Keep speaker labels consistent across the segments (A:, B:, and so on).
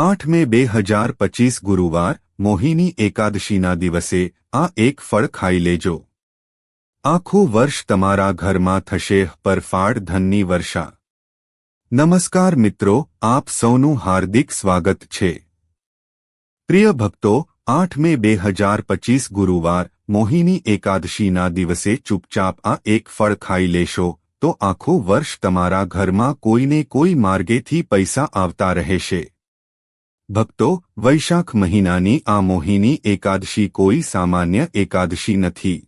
A: આઠ મે બે હજાર પચીસ ગુરુવાર, મોહિની એકાદશીના દિવસે, આ એક ફળ ખાઈ લેજો. આખું વર્ષ તમારા ઘરમાં થશે પરફાડ ધનની વર્ષા. નમસ્કાર મિત્રો, આપ સૌનું હાર્દિક સ્વાગત છે. પ્રિય ભક્તો, આઠ મે બે હજાર પચીસ ગુરુવાર, મોહિની એકાદશીના દિવસે ચૂપચાપ આ એક ફળ ખાઈ લેશો, તો આખું વર્ષ તમારા ઘરમાં કોઈને કોઈ માર્ગેથી પૈસા આવતા રહેશે. ભક્તો, વૈશાખ મહિનાની આ મોહિની એકાદશી કોઈ સામાન્ય એકાદશી નથી.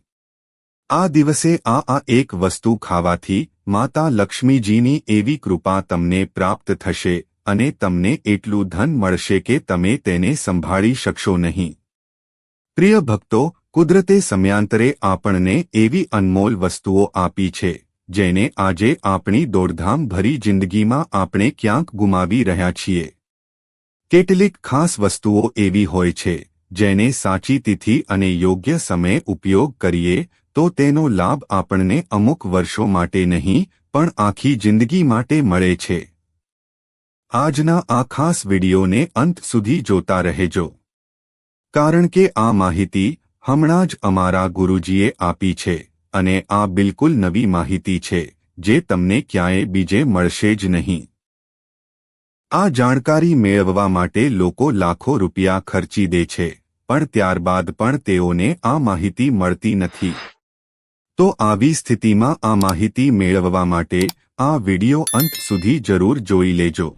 A: આ દિવસે આ આ એક વસ્તુ ખાવાથી માતા લક્ષ્મીજીની એવી કૃપા તમને પ્રાપ્ત થશે અને તમને એટલું ધન મળશે કે તમે તેને સંભાળી શકશો નહીં. પ્રિય ભક્તો, કુદરતે સમયાંતરે આપણને એવી અનમોલ વસ્તુઓ આપી છે, જેને આજે આપણી દોડધામ ભરી જિંદગીમાં આપણે ક્યાંક ગુમાવી રહ્યા છીએ. કેટલીક ખાસ વસ્તુઓ એવી હોય છે, જેને સાચી તિથિ અને યોગ્ય સમયે ઉપયોગ કરીએ, તો તેનો લાભ આપણને અમુક વર્ષો માટે નહીં, પણ આખી જિંદગી માટે મળે છે. આજના આ ખાસ વિડીયોને અંત સુધી જોતા રહેજો. કારણ કે આ માહિતી હમણાં જ અમારા ગુરુજીએ આપી છે, અને આ બિલકુલ નવી માહિતી છે, જે તમને ક્યાંય બીજે મળશે જ નહીં. આ જાણકારી મેળવવા માટે લોકો લાખો રૂપિયા ખર્ચી દે છે, પણ ત્યારબાદ પણ તેઓને આ માહિતી મળતી નથી. તો આવી સ્થિતિમાં આ માહિતી મેળવવા માટે આ વિડિયો અંત સુધી જરૂર જોઈ લેજો.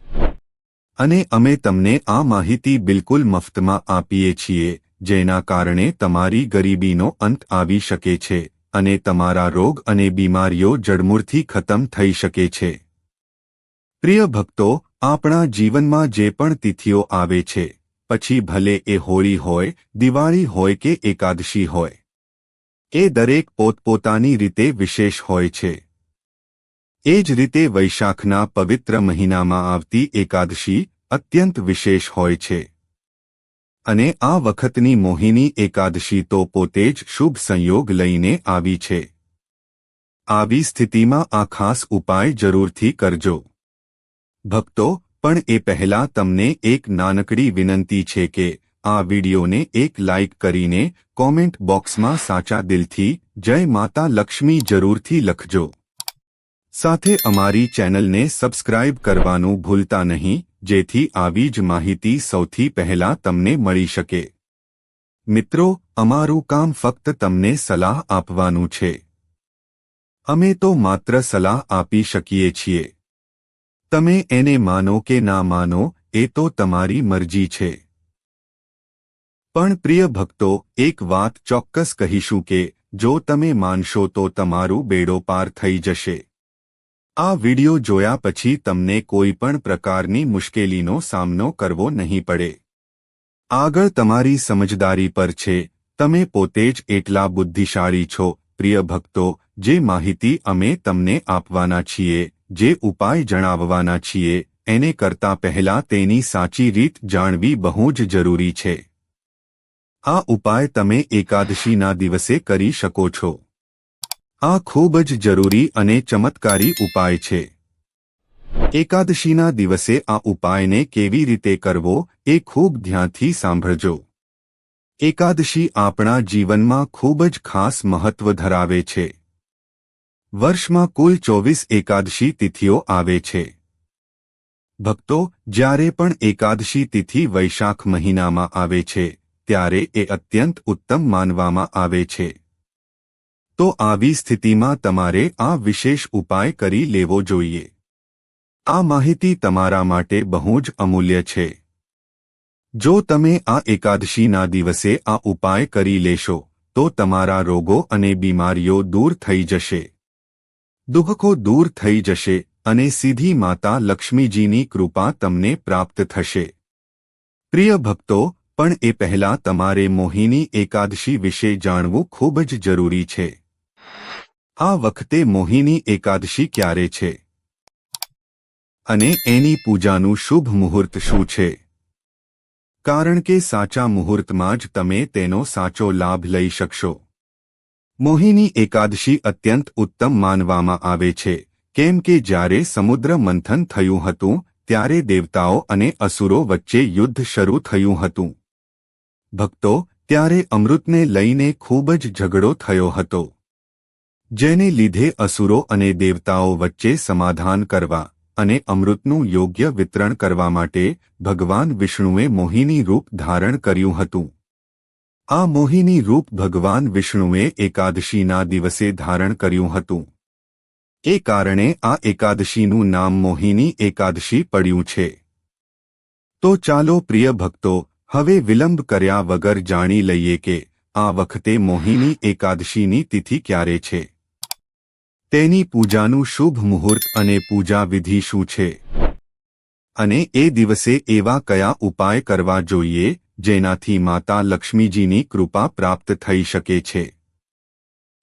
A: અને અમે તમને આ માહિતી બિલકુલ મફતમાં આપીએ છીએ, જેના કારણે તમારી ગરીબીનો અંત આવી શકે છે, અને તમારા રોગ અને બીમારીઓ જડમૂળથી ખતમ થઈ શકે છે. પ્રિય ભક્તો આપણા જીવનમાં જે પણ તિથિઓ આવે છે, પછી ભલે એ હોળી હોય, દિવાળી હોય કે એકાદશી હોય, એ દરેક પોતપોતાની રીતે વિશેષ હોય છે. એ જ રીતે વૈશાખના પવિત્ર મહિનામાં આવતી એકાદશી અત્યંત વિશેષ હોય છે. અને આ વખતની મોહિની એકાદશી તો પોતે જ શુભ સંયોગ લઈને આવી છે. આવી સ્થિતિમાં આ ખાસ ઉપાય જરૂરથી કરજો. ભક્તો, પણ એ પહેલા તમને એક નાનકડી વિનંતી છે કે આ વિડિયોને એક લાઇક કરીને કોમેન્ટ બોક્સમાં સાચા દિલથી જય માતા લક્ષ્મી જરૂરથી લખજો. સાથે અમારી ચેનલને સબસ્ક્રાઇબ કરવાનું ભૂલતા નહીં, જેથી આવી જ માહિતી સૌથી પહેલા તમને મળી શકે. મિત્રો, અમારું કામ ફક્ત તમને સલાહ આપવાનું છે. અમે તો માત્ર સલાહ આપી શકીએ છીએ. તમે એને માનો કે ના માનો, એ તો તમારી મરજી છે. પણ પ્રિય ભક્તો, એક વાત ચોક્કસ કહીશું કે, જો તમે માનશો તો તમારું બેડો પાર થઈ જશે. આ વિડિયો જોયા પછી તમને કોઈ પણ પ્રકારની મુશ્કેલીનો સામનો કરવો નહીં પડે. આગળ તમારી સમજદારી પર છે, તમે પોતે જ એટલા બુદ્ધિશાળી છો, પ્રિય ભક્તો, જે માહિતી અમે તમને આપવાના છીએ જે ઉપાય જણાવવાના છીએ, એને કરતા પહેલા તેની સાચી રીત જાણવી બહુ જ જરૂરી છે. આ ઉપાય તમે એકાદશીના દિવસે કરી શકો છો. આ ખૂબ જ જરૂરી અને ચમત્કારી ઉપાય છે. એકાદશીના દિવસે આ ઉપાયને કેવી રીતે કરવો, એ ખૂબ ધ્યાનથી સાંભળજો. એકાદશી આપણા જીવનમાં ખૂબ જ ખાસ મહત્વ ધરાવે છે. વર્ષમાં કુલ ચોવીસ એકાદશી તિથિઓ આવે છે. ભક્તો, જ્યારે પણ એકાદશી તિથિ વૈશાખ મહિનામાં આવે છે, ત્યારે એ અત્યંત ઉત્તમ માનવામાં આવે છે. તો આવી સ્થિતિમાં તમારે આ વિશેષ ઉપાય કરી લેવો જોઈએ. આ માહિતી તમારા માટે બહુ જ અમૂલ્ય છે. જો તમે આ એકાદશીના દિવસે આ ઉપાય કરી લેશો, તો તમારા રોગો અને બીમારીઓ દૂર થઈ જશે. દુઃખો દૂર થઈ જશે અને સીધી માતા લક્ષ્મીજીની કૃપા તમને પ્રાપ્ત થશે. પ્રિય ભક્તો, પણ એ પહેલા તમારે મોહિની એકાદશી વિશે જાણવું ખૂબ જ જરૂરી છે. આ વખતે મોહિની એકાદશી ક્યારે છે? અને એની પૂજાનું શુભ મુહૂર્ત શું છે? કારણ કે સાચા મુહૂર્તમાં જ તમે તેનો સાચો લાભ લઈ શકશો. મોહિની એકાદશી અત્યંત ઉત્તમ માનવામાં આવે છે. કેમ કે જ્યારે સમુદ્ર મંથન થયું હતું, ત્યારે દેવતાઓ અને અસુરો વચ્ચે યુદ્ધ શરૂ થયું હતું. ભક્તો, ત્યારે અમૃતને લઈને ખૂબ જ ઝઘડો થયો હતો. જેને લીધે અસુરો અને દેવતાઓ વચ્ચે સમાધાન કરવા અને અમૃતનું યોગ્ય વિતરણ કરવા માટે ભગવાન વિષ્ણુએ મોહિની રૂપ ધારણ કર્યું હતું. આ મોહિની રૂપ ભગવાન વિષ્ણુએ એકાદશીના દિવસે ધારણ કર્યું હતું. એ કારણે આ એકાદશીનું નામ મોહિની એકાદશી પડ્યું છે. તો ચાલો પ્રિય ભક્તો, હવે વિલંબ કર્યા વગર જાણી લઈએ કે આ વખતે મોહિની એકાદશીની તિથિ ક્યારે છે. તેની પૂજાનું શુભ મુહૂર્ત અને પૂજા વિધિ શું છે? અને એ દિવસે એવા કયા ઉપાય કરવા જોઈએ? જેનાથી માતા લક્ષ્મીજીની કૃપા પ્રાપ્ત થઈ શકે છે.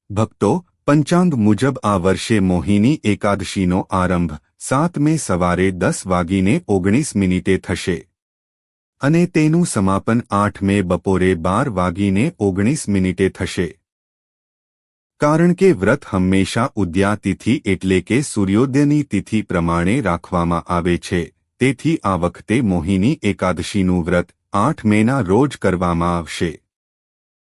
A: ભક્તો, પંચાંગ મુજબ આ વર્ષે મોહિની એકાદશીનો આરંભ સાત મે સવારે દસ વાગીને ઓગણીસ મિનિટે થશે. અને તેનું સમાપન આઠ મે બપોરે બાર વાગીને ઓગણીસ મિનિટે થશે. કારણ કે વ્રત હંમેશા ઉદ્યા તિથિ એટલે કે સૂર્યોદયની તિથિ પ્રમાણે રાખવામાં આવે છે, તેથી આ વખતે મોહિની એકાદશીનું વ્રત આઠ મેના રોજ કરવામાં આવશે.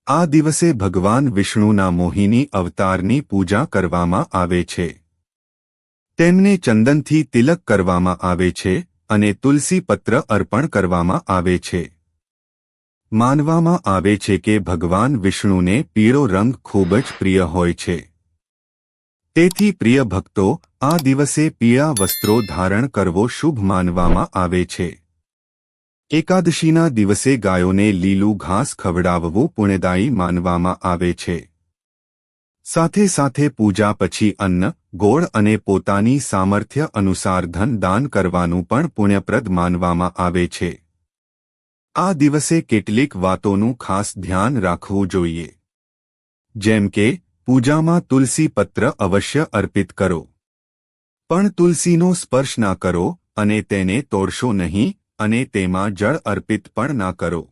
A: આ દિવસે ભગવાન વિષ્ણુના મોહિની અવતારની પૂજા કરવામાં આવે છે. તેમને ચંદનથી તિલક કરવામાં આવે છે અને તુલસી પત્ર અર્પણ કરવામાં આવે છે. માનવામાં આવે છે કે ભગવાન વિષ્ણુને પીળો રંગ ખૂબ જ પ્રિય હોય છે. તેથી પ્રિય ભક્તો, આ દિવસે પીળા વસ્ત્રો ધારણ કરવો શુભ માનવામાં આવે છે. એકાદશીના દિવસે ગાયોને લીલું ઘાસ ખવડાવવું પુણ્યદાયી માનવામાં આવે છે. સાથે સાથે પૂજા પછી અન્ન, ગોળ અને પોતાની સામર્થ્ય અનુસાર ધન દાન કરવાનું પણ પુણ્યપ્રદ માનવામાં આવે છે. આ દિવસે કેટલીક વાતોનું ખાસ ધ્યાન રાખવું જોઈએ. જેમ કે, પૂજામાં તુલસી પત્ર અવશ્ય અર્પિત કરો. પણ તુલસીનો સ્પર્શ ના કરો અને તેને તોડશો નહીં અને તેમાં જળ અર્પિત પણ ના કરો.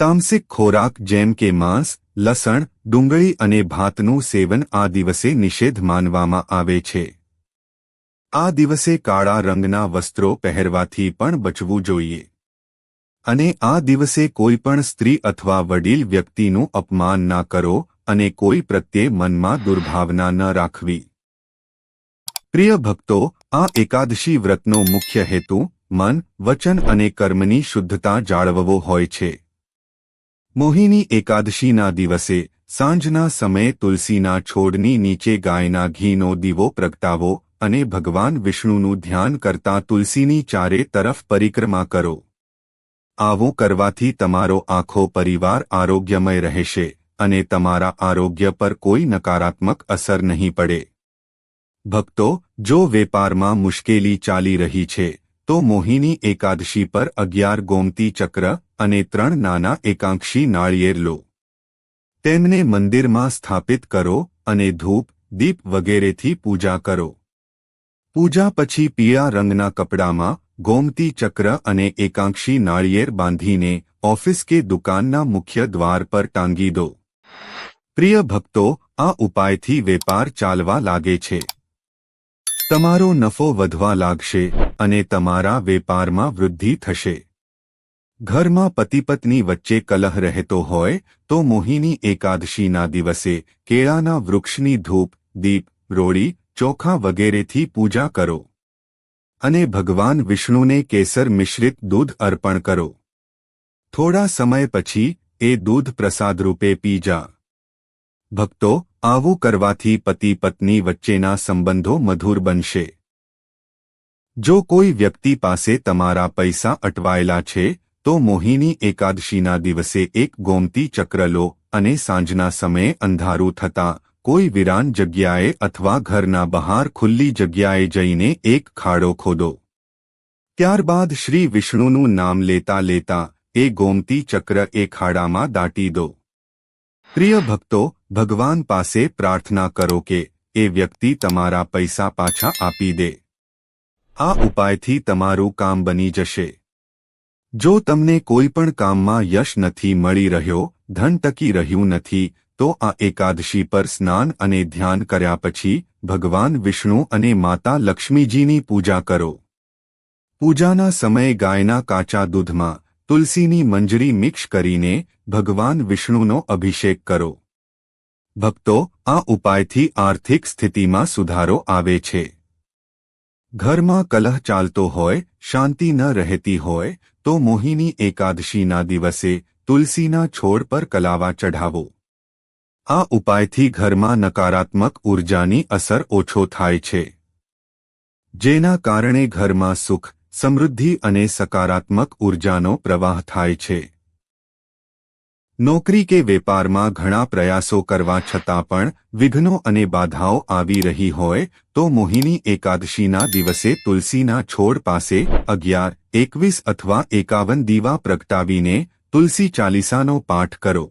A: તામસિક ખોરાક જેમ કે માંસ, લસણ, ડુંગળી અને ભાતનું સેવન આ દિવસે નિષેધ માનવામાં આવે છે. આ દિવસે કાળા રંગના વસ્ત્રો પહેરવાથી પણ બચવું જોઈએ. અને આ દિવસે કોઈ પણ સ્ત્રી અથવા વડીલ વ્યક્તિનું અપમાન ના કરો અને કોઈ પ્રત્યે મનમાં દુર્ભાવના ન રાખવી. પ્રિય ભક્તો, આ એકાદશી વ્રતનો મુખ્ય હેતુ મન, વચન અને કર્મની શુદ્ધતા જાળવવો હોય છે. મોહિની એકાદશીના દિવસે, સાંજના સમયે તુલસીના છોડની નીચે ગાયના ઘીનો દીવો પ્રગટાવો અને ભગવાન વિષ્ણુનું ધ્યાન કરતા તુલસીની ચારે તરફ પરિક્રમા કરો. આવું કરવાથી તમારો આખો પરિવાર આરોગ્યમય રહેશે અને તમારા આરોગ્ય પર કોઈ નકારાત્મક અસર નહીં પડે. ભક્તો, જો વેપારમાં મુશ્કેલી ચાલી રહી છે તો મોહિની એકાદશી પર અગિયાર ગોમતી ચક્ર અને ત્રણ નાના એકાંક્ષી નાળિયેર લો. તેમને મંદિરમાં સ્થાપિત કરો અને ધૂપ, દીપ વગેરેથી પૂજા કરો. પૂજા પછી પીળા રંગના કપડામાં ગોમતી ચક્ર અને એકાંક્ષી નાળિયેર બાંધીને ઓફિસ કે દુકાનના મુખ્ય દ્વાર પર ટાંગી દો. પ્રિય ભક્તો, આ ઉપાયથી વેપાર ચાલવા લાગે છે. તમારો નફો વધવા લાગશે અને તમારા વેપારમાં વૃદ્ધિ થશે. ઘરમાં પતિપત્ની વચ્ચે કલહ રહેતો હોય તો મોહિની એકાદશીના દિવસે કેળાના વૃક્ષની ધૂપ, દીપ રોડી ચોખા વગેરેથી પૂજા કરો. અને ભગવાન વિષ્ણુને કેસર મિશ્રિત દૂધ અર્પણ કરો. થોડા સમય પછી એ દૂધ પ્રસાદરૂપે પી જા. ભક્તો, આવું કરવાથી પતિ પત્ની વચ્ચેના સંબંધો મધુર બનશે. જો કોઈ વ્યક્તિ પાસે તમારા પૈસા અટવાયેલા છે, તો મોહિની એકાદશીના દિવસે એક ગોમતી ચક્ર લો અને સાંજના સમયે અંધારું થતાં કોઈ વિરાન જગ્યાએ અથવા ઘરના બહાર ખુલ્લી જગ્યાએ જઈને એક ખાડો ખોદો. ત્યારબાદ શ્રી વિષ્ણુનું નામ લેતા લેતા એ ગોમતી ચક્ર એ ખાડામાં દાટી દો. પ્રિય ભક્તો, ભગવાન પાસે પ્રાર્થના કરો કે એ વ્યક્તિ તમારા પૈસા પાછા આપી દે. આ ઉપાયથી તમારું કામ બની જશે. જો તમને કોઈ પણ કામમાં યશ નથી મળી રહ્યો, ધન ટકી રહ્યું નથી, તો આ એકાદશી પર સ્નાન અને ધ્યાન કર્યા પછી ભગવાન વિષ્ણુ અને માતા લક્ષ્મીજીની પૂજા કરો. પૂજાના સમયે ગાયના કાચા દૂધમાં તુલસીની મંજરી મિક્સ કરીને ભગવાન વિષ્ણુનો અભિષેક કરો. ભક્તો, આ ઉપાયથી આર્થિક સ્થિતિમાં સુધારો આવે છે. ઘરમાં કલહ ચાલતો હોય, શાંતિ ન રહેતી હોય, તો મોહિની એકાદશીના દિવસે તુલસીના છોડ પર કલાવા ચઢાવો. આ ઉપાયથી ઘરમાં નકારાત્મક ઉર્જાની અસર ઓછો થાય છે. જેના કારણે ઘરમાં સુખ સમૃદ્ધિ અને સકારાત્મક ઉર્જાનો પ્રવાહ થાય છે. નોકરી કે વેપારમાં ઘણા પ્રયાસો કરવા છતાં પણ વિઘ્નો અને બાધાઓ આવી રહી હોય તો મોહિની એકાદશીના દિવસે તુલસીના છોડ પાસે અગિયાર, એકવીસ અથવા એકાવન દીવા પ્રગટાવીને તુલસી ચાલીસાનો પાઠ કરો.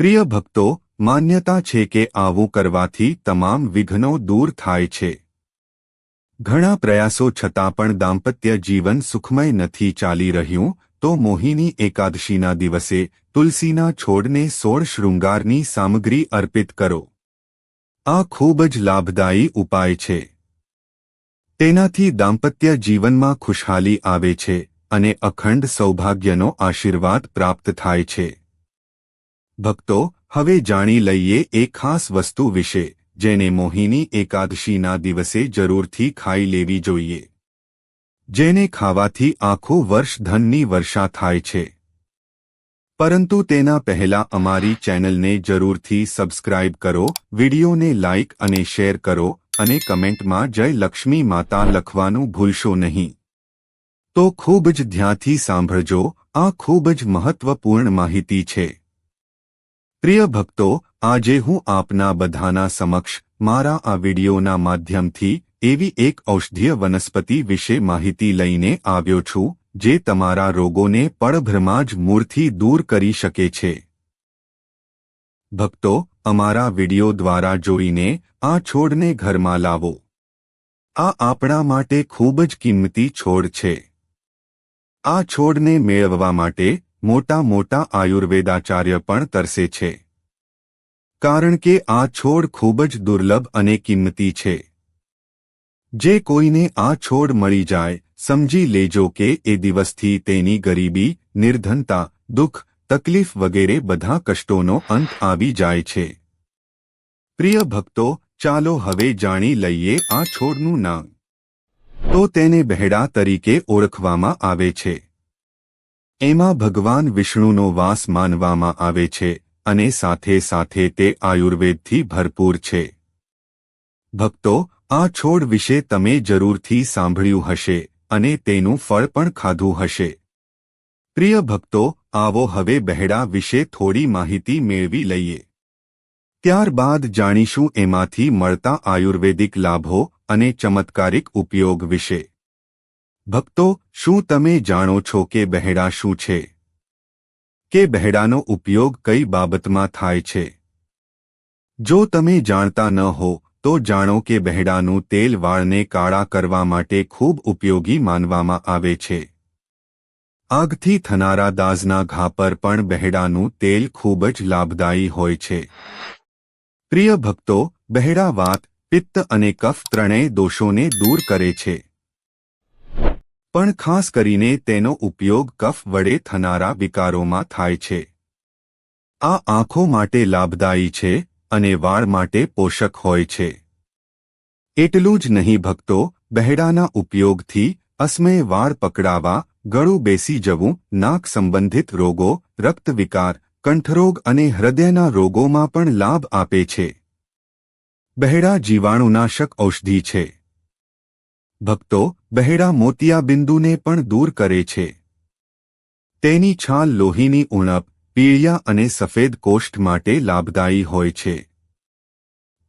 A: પ્રિય ભક્તો, માન્યતા છે કે આવું કરવાથી તમામ વિઘ્નો દૂર થાય છે. ઘણા પ્રયાસો છતાં પણ દાંપત્ય જીવન સુખમય નથી ચાલી રહ્યું, તો મોહિની એકાદશીના દિવસે તુલસીના છોડને સોળ શૃંગારની સામગ્રી અર્પિત કરો. આ ખૂબ જ લાભદાયી ઉપાય છે. તેનાથી દાંપત્ય જીવનમાં ખુશહાલી આવે છે અને અખંડ સૌભાગ્યનો આશીર્વાદ પ્રાપ્ત થાય છે. ભક્તો, હવે જાણી લઈએ એ ખાસ વસ્તુ વિશે. જેને મોહિની એકાદશીના દિવસે જરૂરથી ખાઈ લેવી જોઈએ. જેને ખાવાથી આખું વર્ષ ધનની વર્ષા થાય છે. પરંતુ તેના પહેલા અમારી ચેનલને જરૂરથી સબસ્ક્રાઇબ કરો, વિડીયોને લાઇક અને શેર કરો અને કમેન્ટમાં જય લક્ષ્મી માતા લખવાનું ભૂલશો નહીં. તો ખૂબ જ ધ્યાનથી સાંભળજો, આ ખૂબ જ મહત્વપૂર્ણ માહિતી છે. પ્રિય ભક્તો આજે હું આપના બધાના સમક્ષ મારા આ વિડીયોના માધ્યમથી એવી એક ઔષધીય વનસ્પતિ વિશે માહિતી લઈને આવ્યો છું, જે તમારા રોગોને પળભ્રમાં જ મૂળથી દૂર કરી શકે છે. ભક્તો, અમારા વીડિયો દ્વારા જોઈને આ છોડને ઘરમાં લાવો. આ આપણા માટે ખૂબ જ કિંમતી છોડ છે. આ છોડને મેળવવા માટે મોટા મોટા આયુર્વેદાચાર્ય પણ તરસે છે. કારણ કે આ છોડ ખૂબ જ દુર્લભ અને કિંમતી છે. જે કોઈને આ છોડ મળી જાય, સમજી લેજો કે એ દિવસથી તેની ગરીબી, નિર્ધનતા, દુઃખ, તકલીફ વગેરે બધા કષ્ટોનો અંત આવી જાય છે. પ્રિય ભક્તો, ચાલો હવે જાણી લઈએ આ છોડનું નામ. તો તેને બહેડા તરીકે ઓળખવામાં આવે છે. એમાં ભગવાન વિષ્ણુનો વાસ માનવામાં આવે છે. અને સાથે સાથે તે આયુર્વેદથી ભરપૂર છે. ભક્તો, આ છોડ વિશે તમે જરૂરથી સાંભળ્યું હશે અને તેનું ફળ પણ ખાધું હશે. પ્રિય ભક્તો, આવો હવે બહેડા વિશે થોડી માહિતી મેળવી લઈએ. ત્યારબાદ જાણીશું એમાંથી મળતા આયુર્વેદિક લાભો અને ચમત્કારિક ઉપયોગ વિશે. ભક્તો, શું તમે જાણો છો કે બહેડા શું છે? કે બહેડાનો ઉપયોગ કઈ બાબતમાં થાય છે? જો તમે જાણતા ન હો, તો જાણો કે બહેડાનું તેલ વાળને કાળા કરવા માટે ખૂબ ઉપયોગી માનવામાં આવે છે. આગથી થનારા દાઝના ઘા પર પણ બહેડાનું તેલ ખૂબ જ લાભદાયી હોય છે. પ્રિય ભક્તો, બહેડા વાત, પિત્ત અને કફ ત્રણેય દોષોને દૂર કરે છે. પણ ખાસ કરીને તેનો ઉપયોગ કફ વડે થનારા વિકારોમાં થાય છે. આ આંખો માટે લાભદાયી છે અને વાળ માટે પોષક હોય છે. એટલું જ નહીં ભક્તો, બહેડાના ઉપયોગથી અસ્મય વાળ પકડાવા, ગળું બેસી જવું, નાક સંબંધિત રોગો રક્તવિકાર કંઠરોગ અને હૃદયના રોગોમાં પણ લાભ આપે છે. બહેડા જીવાણુનાશક ઔષધિ છે. ભક્તો બહેડા મોતિયાબિંદુને પણ દૂર કરે છે. તેની છાલ લોહીની ઉણપ, પીળિયા અને સફેદ કોષ્ઠ માટે લાભદાયી હોય છે.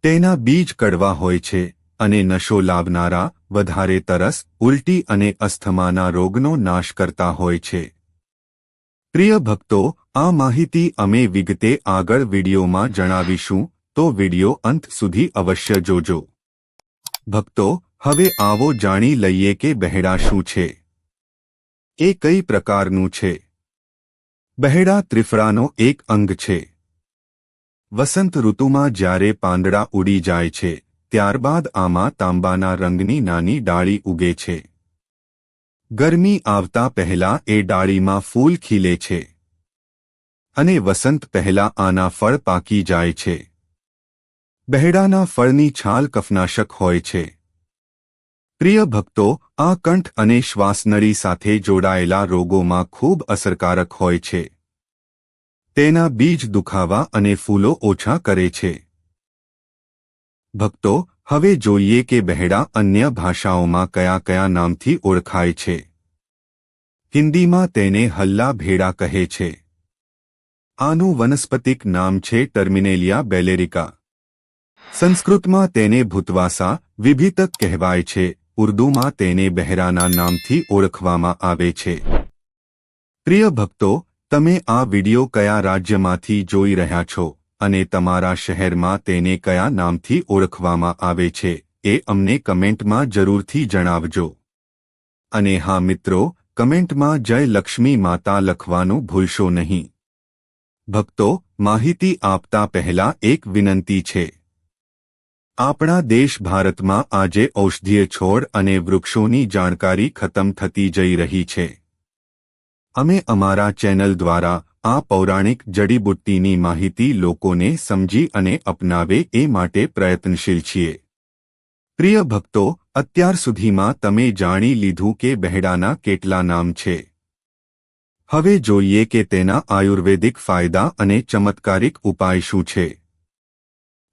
A: તેના બીજ કડવા હોય છે અને નશો લાવનારા, વધારે તરસ, ઉલટી અને અસ્થમાના રોગનો નાશ કરતા હોય છે. પ્રિય ભક્તો, આ માહિતી અમે વિગતે આગળ વિડીયોમાં જણાવીશું, તો વીડિયો અંત સુધી અવશ્ય જોજો. ભક્તો હવે આવો જાણી લઈએ કે બહેડા શું છે. એ કઈ પ્રકારનું છે? બહેડા ત્રિફળાનો એક અંગ છે. વસંત ઋતુમાં જ્યારે પાંદડા ઉડી જાય છે, ત્યારબાદ આમાં તાંબાના રંગની નાની ડાળી ઉગે છે. ગરમી આવતા પહેલા એ ડાળીમાં ફૂલ ખીલે છે. અને વસંત પહેલા આના ફળ પાકી જાય છે. બહેડાના ફળની છાલ કફનાશક હોય છે. પ્રિય ભક્તો, આ કંઠ અને શ્વાસનળી સાથે જોડાયેલા રોગોમાં ખૂબ અસરકારક હોય છે. તેના બીજ દુખાવા અને ફૂલો ઓછા કરે છે. ભક્તો, હવે જોઈએ કે બહેડા અન્ય ભાષાઓમાં કયા કયા નામથી ઓળખાય છે. હિન્દીમાં તેને હલ્લા ભેડા કહે છે. આનું વનસ્પતિક નામ છે ટર્મિનેલિયા બેલેરિકા. સંસ્કૃતમાં તેને ભૂતવાસા વિભિતક કહેવાય છે. ઉર્દુમાં તેને બહેરાના નામથી ઓળખવામાં આવે છે. પ્રિય ભક્તો, તમે આ વિડિયો કયા રાજ્યમાંથી જોઈ રહ્યા છો અને તમારા શહેરમાં તેને કયા નામથી ઓળખવામાં આવે છે એ અમને કમેન્ટમાં જરૂરથી જણાવજો. અને હા મિત્રો, કમેન્ટમાં જય લક્ષ્મી માતા લખવાનું ભૂલશો નહીં. ભક્તો, માહિતી આપતા પહેલા એક વિનંતી છે. આપણા દેશ ભારતમાં આજે ઔષધીય છોડ અને વૃક્ષોની જાણકારી ખતમ થતી જઈ રહી છે. અમે અમારા ચેનલ દ્વારા આ પૌરાણિક જડીબુટ્ટીની માહિતી લોકોને સમજી અને અપનાવે એ માટે પ્રયત્નશીલ છીએ. પ્રિય ભક્તો, અત્યાર સુધીમાં તમે જાણી લીધું કે બહેડાના કેટલા નામ છે. હવે જોઈએ કે તેના આયુર્વેદિક ફાયદા અને ચમત્કારિક ઉપાય શું છે.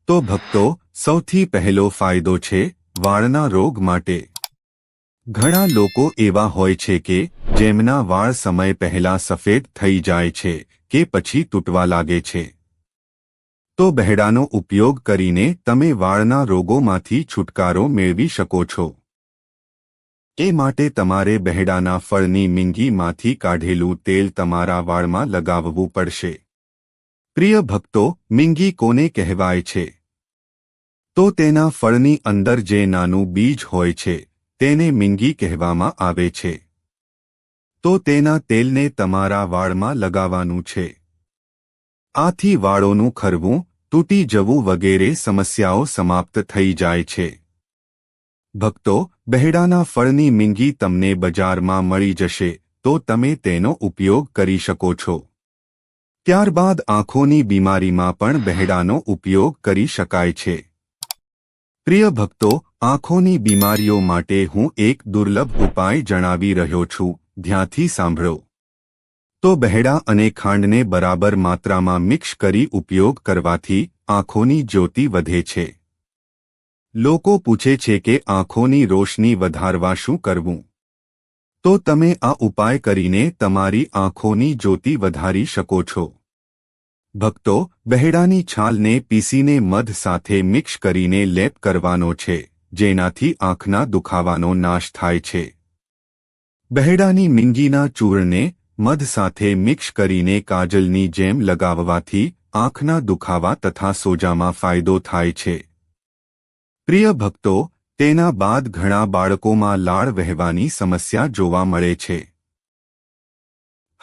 A: તો ભક્તો સૌથી પહેલો ફાયદો છે વાળના રોગ માટે. ઘણા લોકો એવા હોય છે કે જેમના વાળ સમય પહેલા સફેદ થઈ જાય છે કે પછી તૂટવા લાગે છે. તો બહેડાનો ઉપયોગ કરીને તમે વાળના રોગોમાંથી છુટકારો મેળવી શકો છો. એ માટે તમારે બહેડાના ફળની મીંગીમાંથી કાઢેલું તેલ તમારા વાળમાં લગાવવું પડશે. પ્રિય ભક્તો, મીંગી કોને કહેવાય છે? તો તેના ફળની અંદર જે નાનું બીજ હોય છે, તેને મીંગી કહેવામાં આવે છે. તો તેના તેલને તમારા વાળમાં લગાવવાનું છે. આથી વાળોનું ખરવું, તૂટી જવું વગેરે સમસ્યાઓ સમાપ્ત થઈ જાય છે. ભક્તો, બહેડાના ફળની મીંગી તમને બજારમાં મળી જશે, તો તમે તેનો ઉપયોગ કરી શકો છો. ત્યારબાદ આંખોની બીમારીમાં પણ બહેડાનો ઉપયોગ કરી શકાય છે. પ્રિય ભક્તો, આંખોની બીમારીઓ માટે હું એક દુર્લભ ઉપાય જણાવી રહ્યો છું. ધ્યાનથી સાંભળો. તો બહેડા અને ખાંડને બરાબર માત્રામાં મિક્સ કરી ઉપયોગ કરવાથી આંખોની જ્યોતિ વધે છે. લોકો પૂછે છે કે આંખોની રોશની વધારવા શું કરવું? તો તમે આ ઉપાય કરીને તમારી આંખોની જ્યોતિ વધારી શકો છો. ભક્તો બહેડાની છાલને પીસીને મધ સાથે મિક્સ કરીને લેપ કરવાનો છે, જેનાથી આંખના દુખાવાનો નાશ થાય છે. બહેડાની મીંગીના ચૂર્ણને મધ સાથે મિક્સ કરીને કાજલની જેમ લગાવવાથી આંખના દુખાવા તથા સોજામાં ફાયદો થાય છે. પ્રિય ભક્તો, તેના બાદ ઘણા બાળકોમાં લાળ વહેવાની સમસ્યા જોવા મળે છે.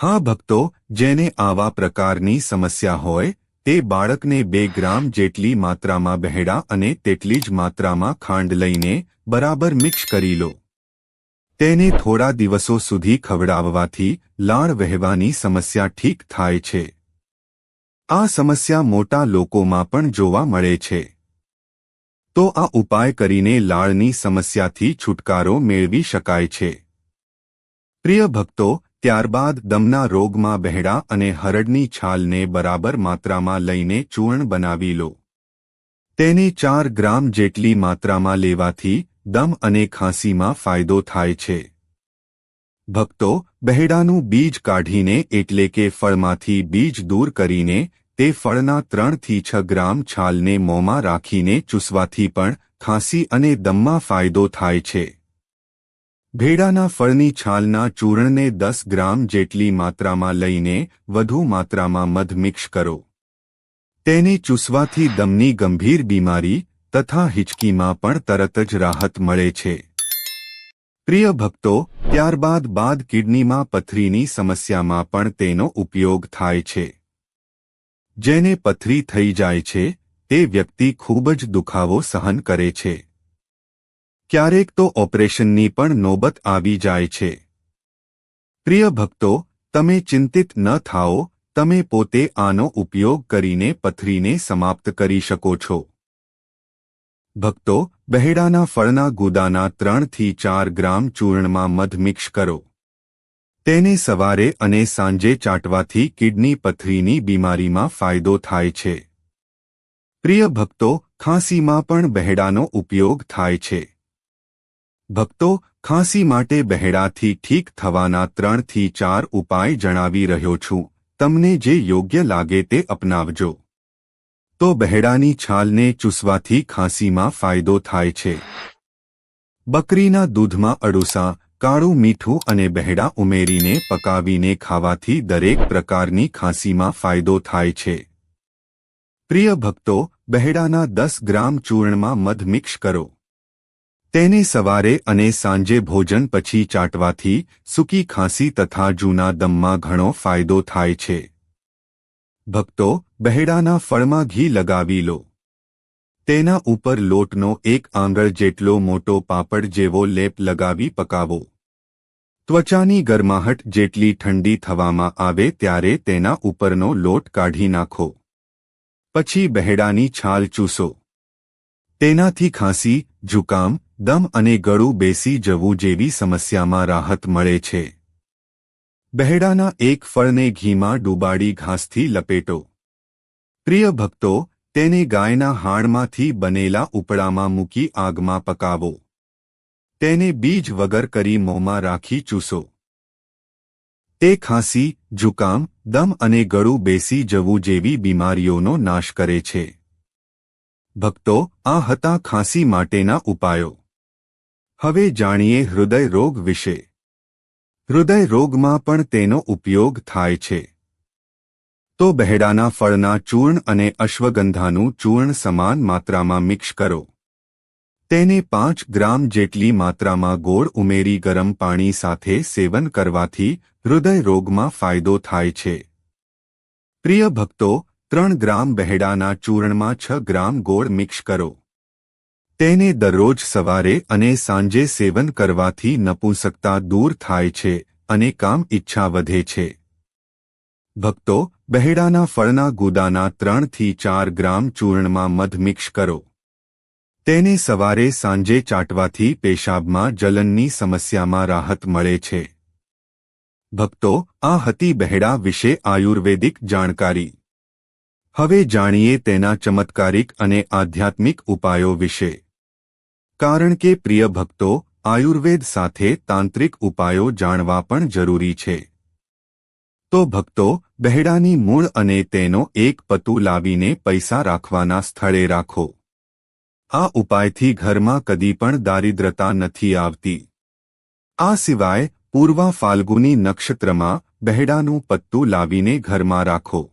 A: હા ભક્તો, જેને આવા પ્રકારની સમસ્યા હોય, તે બાળકને બે ગ્રામ જેટલી માત્રામાં બહેડા અને તેટલી જ માત્રામાં ખાંડ લઈને બરાબર મિક્સ કરી લો. તેને થોડા દિવસો સુધી ખવડાવવાથી લાળ વહેવાની સમસ્યા ઠીક થાય છે. આ સમસ્યા મોટા લોકોમાં પણ જોવા મળે છે. તો આ ઉપાય કરીને લાળની સમસ્યાથી છુટકારો મેળવી શકાય છે. પ્રિય ભક્તો ત્યારબાદ દમના રોગમાં બહેડા અને હરડની છાલને બરાબર માત્રામાં લઈને ચૂર્ણ બનાવી લો. તેને ચાર ગ્રામ જેટલી માત્રામાં લેવાથી દમ અને ખાંસીમાં ફાયદો થાય છે. ભક્તો, બહેડાનું બીજ કાઢીને એટલે કે ફળમાંથી બીજ દૂર કરીને તે ફળના ત્રણથી છ ગ્રામ છાલને મોંમાં રાખીને ચૂસવાથી પણ ખાંસી અને દમમાં ફાયદો થાય છે. ભેડાના ફળની છાલના ચૂર્ણને દસ ગ્રામ જેટલી માત્રામાં લઈને વધુ માત્રામાં મધ મિક્સ કરો. તેને ચૂસવાથી દમની ગંભીર બીમારી તથા હિચકીમાં પણ તરત જ રાહત મળે છે. પ્રિય ભક્તો, ત્યારબાદ બાદ કિડનીમાં પથરીની સમસ્યામાં પણ તેનો ઉપયોગ થાય છે. જેને પથરી થઈ જાય છે, તે વ્યક્તિ ખૂબ જ દુખાવો સહન કરે છે. ક્યારેક તો ઓપરેશનની પણ નોબત આવી જાય છે. પ્રિય ભક્તો, તમે ચિંતિત ન થાઓ, તમે પોતે આનો ઉપયોગ કરીને પથરીને સમાપ્ત કરી શકો છો. ભક્તો, બહેડાના ફળના ગુદાના ત્રણથી ચાર ગ્રામ ચૂર્ણમાં મધ મિક્સ કરો. તેને સવારે અને સાંજે ચાટવાથી કિડની પથરીની બીમારીમાં ફાયદો થાય છે. પ્રિય ભક્તો, ખાંસીમાં પણ બહેડાનો ઉપયોગ થાય છે. ભક્તો ખાંસી માટે બહેડાથી ઠીક થવાના ત્રણથી ચાર ઉપાય જણાવી રહ્યો છું. તમને જે યોગ્ય લાગે તે અપનાવજો. તો બહેડાની છાલને ચૂસવાથી ખાંસીમાં ફાયદો થાય છે. બકરીના દૂધમાં અડુસા, કાળું મીઠું અને બહેડા ઉમેરીને પકાવીને ખાવાથી દરેક પ્રકારની ખાંસીમાં ફાયદો થાય છે. પ્રિય ભક્તો, બહેડાના દસ ગ્રામ ચૂર્ણમાં મધ મિક્સ કરો. તેને સવારે અને સાંજે ભોજન પછી ચાટવાથી સૂકી ખાંસી તથા જૂના દમમાં ઘણો ફાયદો થાય છે. ભક્તો, બહેડાના ફળમાં ઘી લગાવી લો. તેના ઉપર લોટનો એક આંગળ જેટલો મોટો પાપડ જેવો લેપ લગાવી પકાવો. ત્વચાની ગરમાહટ જેટલી ઠંડી થવામાં આવે ત્યારે તેના ઉપરનો લોટ કાઢી નાખો. પછી બહેડાની છાલ ચૂસો. તેનાથી ખાંસી, જુકામ દમ અને ગળું બેસી જવું જેવી સમસ્યામાં રાહત મળે છે. બહેડાના એક ફળને ઘીમાં ડૂબાડી ઘાસથી લપેટો. પ્રિય ભક્તો, તેને ગાયના હાડમાંથી બનેલા ઉપડામાં મૂકી આગમાં પકાવો. તેને બીજ વગર કરી મોંમાં રાખી ચૂસો. તે ખાંસી જુકામ દમ અને ગળું બેસી જવું જેવી બીમારીઓનો નાશ કરે છે. ભક્તો, આ હતા ખાંસી માટેના ઉપાયો. હવે જાણીએ હૃદય રોગ વિશે. હૃદય રોગમાં પણ તેનો ઉપયોગ થાય છે. તો બહેડાના ફળના ચૂર્ણ અને અશ્વગંધાનું ચૂર્ણ સમાન માત્રામાં મિક્સ કરો. તેને પાંચ ગ્રામ જેટલી માત્રામાં ગોળ ઉમેરી ગરમ પાણી સાથે સેવન કરવાથી હૃદય રોગમાં ફાયદો થાય છે. પ્રિય ભક્તો, ત્રણ ગ્રામ બહેડાના ચૂર્ણમાં છ ગ્રામ ગોળ મિક્સ કરો. તેને દરરોજ સવારે અને સાંજે સેવન કરવાથી નપુંસકતા દૂર થાય છે અને કામ ઈચ્છા વધે છે. ભક્તો, બહેડાના ફળના ગુદાના ત્રણથી ચાર ગ્રામ ચૂર્ણમાં મધ મિક્સ કરો. તેને સવારે સાંજે ચાટવાથી પેશાબમાં જલનની સમસ્યામાં રાહત મળે છે. ભક્તો, આ હતી બહેડા વિશે આયુર્વેદિક જાણકારી. હવે જાણીએ તેના ચમત્કારિક અને આધ્યાત્મિક ઉપાયો વિશે. કારણ કે પ્રિય ભક્તો, આયુર્વેદ સાથે તાંત્રિક ઉપાયો જાણવા પણ જરૂરી છે. તો ભક્તો, બહેડાની મૂળ અને તેનો એક પતુ લાવીને પૈસા રાખવાના સ્થળે રાખો. આ ઉપાયથી ઘરમાં કદી પણ દારિદ્રતા નથી આવતી. આ સિવાય, પૂર્વા ફાલ્ગુની નક્ષત્રમાં બહેડાનું પત્તું લાવીને ઘરમાં રાખો.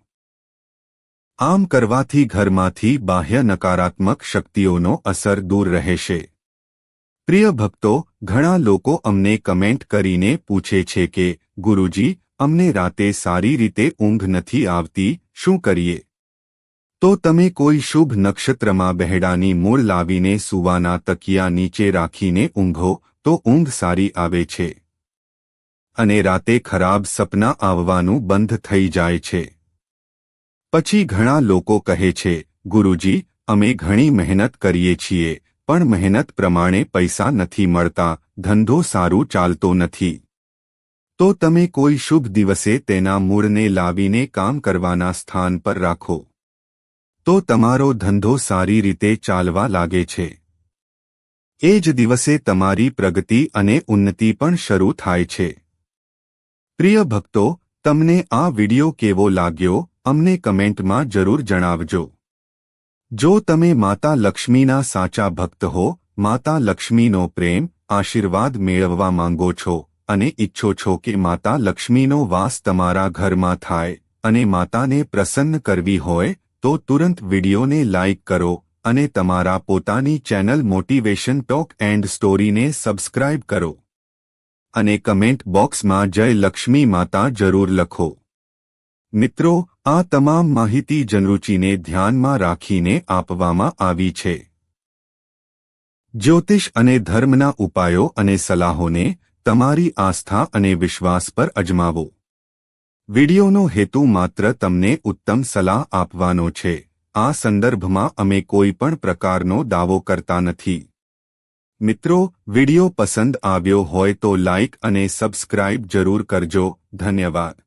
A: આમ કરવાથી ઘરમાંથી બાહ્ય નકારાત્મક શક્તિઓનો અસર દૂર રહેશે. પ્રિય ભક્તો, ઘણા લોકો અમને કમેન્ટ કરીને પૂછે છે કે, ગુરુજી, અમને રાતે સારી રીતે ઊંઘ નથી આવતી, શું કરીએ? તો તમે કોઈ શુભ નક્ષત્રમાં બહેડાની મૂળ લાવીને સુવાના તકિયા નીચે રાખીને ઊંઘો, તો ઊંઘ સારી આવે છે. અને રાતે ખરાબ સપના આવવાનું બંધ થઈ જાય છે. પછી ઘણા લોકો કહે છે, ગુરુજી, અમે ઘણી મહેનત કરીએ છીએ પણ મહેનત પ્રમાણે પૈસા નથી મળતા, ધંધો સારું ચાલતો નથી. તો તમે કોઈ શુભ દિવસે તેના મૂળને લાવીને કામ કરવાના સ્થાન પર રાખો. તો તમારો ધંધો સારી રીતે ચાલવા લાગે છે. એ જ દિવસે તમારી પ્રગતિ અને ઉન્નતિ પણ શરૂ થાય છે. પ્રિય ભક્તો, તમને આ વિડિયો કેવો લાગ્યો, અમને કમેન્ટમાં જરૂર જણાવજો. જો તમે માતા લક્ષ્મીના સાચા ભક્ત હો, માતા લક્ષ્મીનો પ્રેમ, આશીર્વાદ મેળવવા માંગો છો અને ઈચ્છો છો કે માતા લક્ષ્મીનો વાસ તમારા ઘરમાં થાય અને માતાને પ્રસન્ન કરવી હોય, તો તુરંત વિડીયોને લાઇક કરો અને તમારા પોતાની ચેનલ મોટિવેશન ટોક એન્ડ સ્ટોરીને સબસ્ક્રાઇબ કરો. અને કમેન્ટ બોક્સમાં જય લક્ષ્મી માતા જરૂર લખો. મિત્રો, આ તમામ માહિતી જનરૂચિને ધ્યાનમાં રાખીને આપવામાં આવી છે. જ્યોતિષ અને ધર્મના ઉપાયો અને સલાહોને તમારી આસ્થા અને વિશ્વાસ પર અજમાવો. વિડિયોનો હેતુ માત્ર તમને ઉત્તમ સલાહ આપવાનો છે. આ સંદર્ભમાં અમે કોઈ પણ પ્રકારનો દાવો કરતા નથી. મિત્રો, વિડિયો પસંદ આવ્યો હોય તો લાઇક અને સબસ્ક્રાઇબ જરૂર કરજો. ધન્યવાદ.